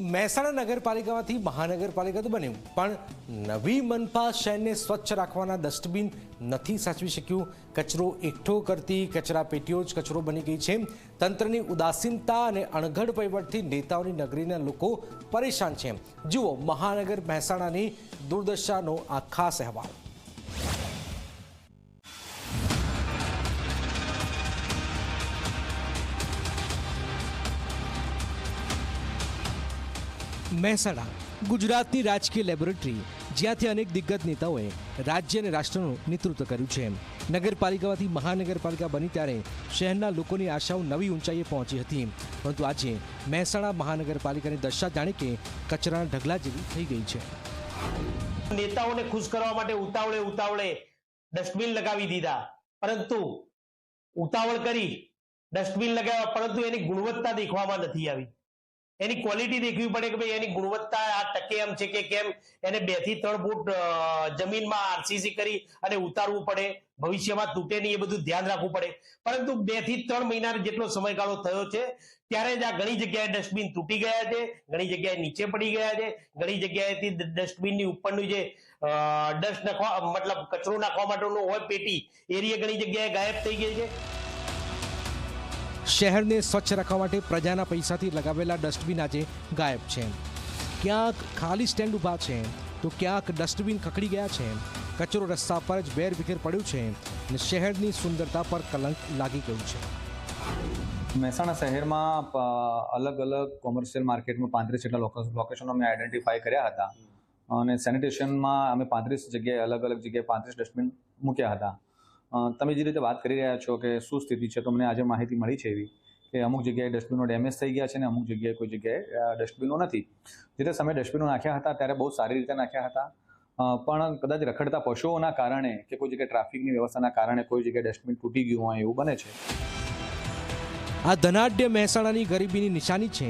મહેસાણા નગરપાલિકામાંથી મહાનગરપાલિકા તો બન્યું. પણ નવી મનપા શહેરને સ્વચ્છ રાખવાના ડસ્ટબિન નથી સાચવી શક્યું. કચરો એકઠો કરતી કચરા પેટીઓ જ કચરો બની ગઈ છે. તંત્રની ઉદાસીનતા અને અણઘડ વહીવટથી નેતાઓની નગરીના લોકો પરેશાન છે. જુઓ મહાનગર મહેસાણાની દુર્દશાનો આ ખાસ અહેવાલ. મહેસાણા, ગુજરાતની રાજકીય લેબોરેટરી, જ્યાંથી અનેક દિગ્ગજ નેતાઓએ રાજ્ય અને રાષ્ટ્રનું નેતૃત્વ કર્યું છે. નગરપાલિકામાંથી મહાનગરપાલિકા બની ત્યારે શહેરના લોકોની આશાઓ નવી ઊંચાઈએ પહોંચી હતી. પરંતુ આજે મહેસાણા મહાનગરપાલિકાની દશા જાણે કે કચરાના ઢગલા જેવી થઈ ગઈ છે. નેતાઓને ખુશ કરવા માટે ઉતાવળે ઉતાવળે ડસ્ટબિન લગાવી દીધા. પરંતુ ઉતાવળ કરી ડસ્ટબિન લગાવ્યા, પરંતુ એની ગુણવત્તા દેખવામાં નથી આવી. એની ક્વોલિટી દેખવી પડે કે ભાઈ એની ગુણવત્તા આ ટકે એમ છે કે કેમ? એને બેથી ત્રણ ફૂટ જમીનમાં આરસીસી કરી અને ઉતારવું પડે. ભવિષ્યમાં તૂટે નહીં એ બધું ધ્યાન રાખવું પડે. પરંતુ બેથી ત્રણ મહિના જેટલો સમયગાળો થયો છે, ત્યારે જ આ ઘણી જગ્યાએ ડસ્ટબિન તૂટી ગયા છે, ઘણી જગ્યાએ નીચે પડી ગયા છે, ઘણી જગ્યાએથી ડસ્ટબિનની ઉપરનું જે ડસ્ટ નાખવા, મતલબ કચરો નાખવા માટેનું હોય પેટી, એરિયા ઘણી જગ્યાએ ગાયબ થઈ ગઈ છે. શહેરને સ્વચ્છ રાખવા માટે પ્રજાના પૈસાથી લગાવેલા ડસ્ટબિન આજે ગાયબ છે. ક્યાંક ખાલી સ્ટેન્ડ ઊભા છે, તો ક્યાંક ડસ્ટબિન ખખડી ગયા છે. કચરો રસ્તા પર જ વેર વિખેર પડ્યું છે અને શહેરની સુંદરતા પર કલંક લાગી ગયું છે. મહેસાણા શહેરમાં અલગ અલગ કોમર્શિયલ માર્કેટમાં પાંત્રીસ જેટલા લોકેશનો અમે આઈડેન્ટિફાઈ કર્યા હતા. અને સેનિટેશનમાં અમે પાંત્રીસ જગ્યાએ, અલગ અલગ જગ્યાએ પાંત્રીસ ડસ્ટબિન મૂક્યા હતા. તમે જે રીતે વાત કરી રહ્યા છો કે શું સ્થિતિ છે, તો મને આજે માહિતી મળી છે એવી કે અમુક જગ્યાએ ડસ્ટબિનો ડેમેજ થઈ ગયા છે અને અમુક જગ્યાએ કોઈ જગ્યાએ ડસ્ટબિનો નથી. જે તે ડસ્ટબિનો નાખ્યા હતા ત્યારે બહુ સારી રીતે નાખ્યા હતા. પણ કદાચ રખડતા પશુઓના કારણે કે કોઈ જગ્યાએ ટ્રાફિકની વ્યવસ્થાના કારણે કોઈ જગ્યાએ ડસ્ટબિન તૂટી ગયું હોય એવું બને છે. આ ધનાઢ્ય મહેસાણાની ગરીબીની નિશાની છે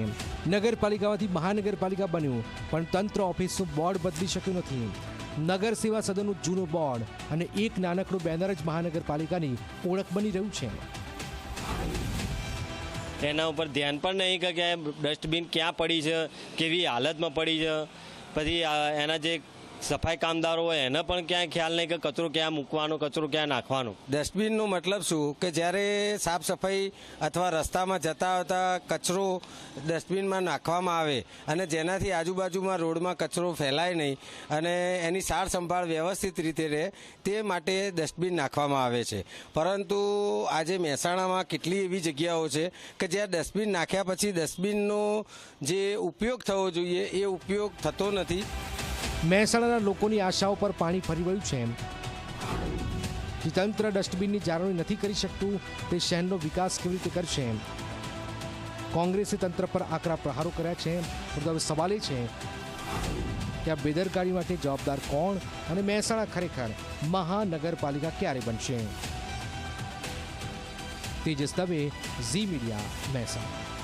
નગરપાલિકામાંથી મહાનગરપાલિકા બન્યું, પણ તંત્ર ઓફિસનું બોર્ડ બદલી શક્યું નથી. નગર સેવા સદનનું જૂનું બોર્ડ અને એક નાનકડું બેનર જ મહાનગરપાલિકાની ઓળખ બની રહ્યું છે. એના ઉપર ધ્યાન પણ નહીં કે ક્યાંય ડસ્ટબિન ક્યાં પડી છે, કેવી હાલતમાં પડી છે. પછી એના જે સફાઈ કામદારો હોય, એને પણ ક્યાંય ખ્યાલ નહીં કે કચરો ક્યાં મૂકવાનો, કચરો ક્યાં નાખવાનો. ડસ્ટબિનનો મતલબ શું? કે જ્યારે સાફ સફાઈ અથવા રસ્તામાં જતા આવતા કચરો ડસ્ટબિનમાં નાખવામાં આવે અને જેનાથી આજુબાજુમાં રોડમાં કચરો ફેલાય નહીં અને એની સાર સંભાળ વ્યવસ્થિત રીતે રહે, તે માટે ડસ્ટબિન નાખવામાં આવે છે. પરંતુ આજે મહેસાણામાં કેટલી એવી જગ્યાઓ છે કે જ્યાં ડસ્ટબિન નાખ્યા પછી ડસ્ટબિનનો જે ઉપયોગ થવો જોઈએ, એ ઉપયોગ થતો નથી. મહેસાણાના લોકોની આશાઓ પર પાણી ફરી વળ્યું છે જે તંત્ર ડસ્ટબિનની જાળવણી નથી કરી શકતું, તે શહેરનો વિકાસ કેવી રીતે કરશે કોંગ્રેસે તંત્ર પર આકરા પ્રહારો કર્યા છે પરંતુ હવે સવાલ એ છે કે આ બેદરકારી માટે જવાબદાર કોણ અને મહેસાણા ખરેખર મહાનગરપાલિકા ક્યારે બનશે? Tejas Dave, Zee media, Mehsana.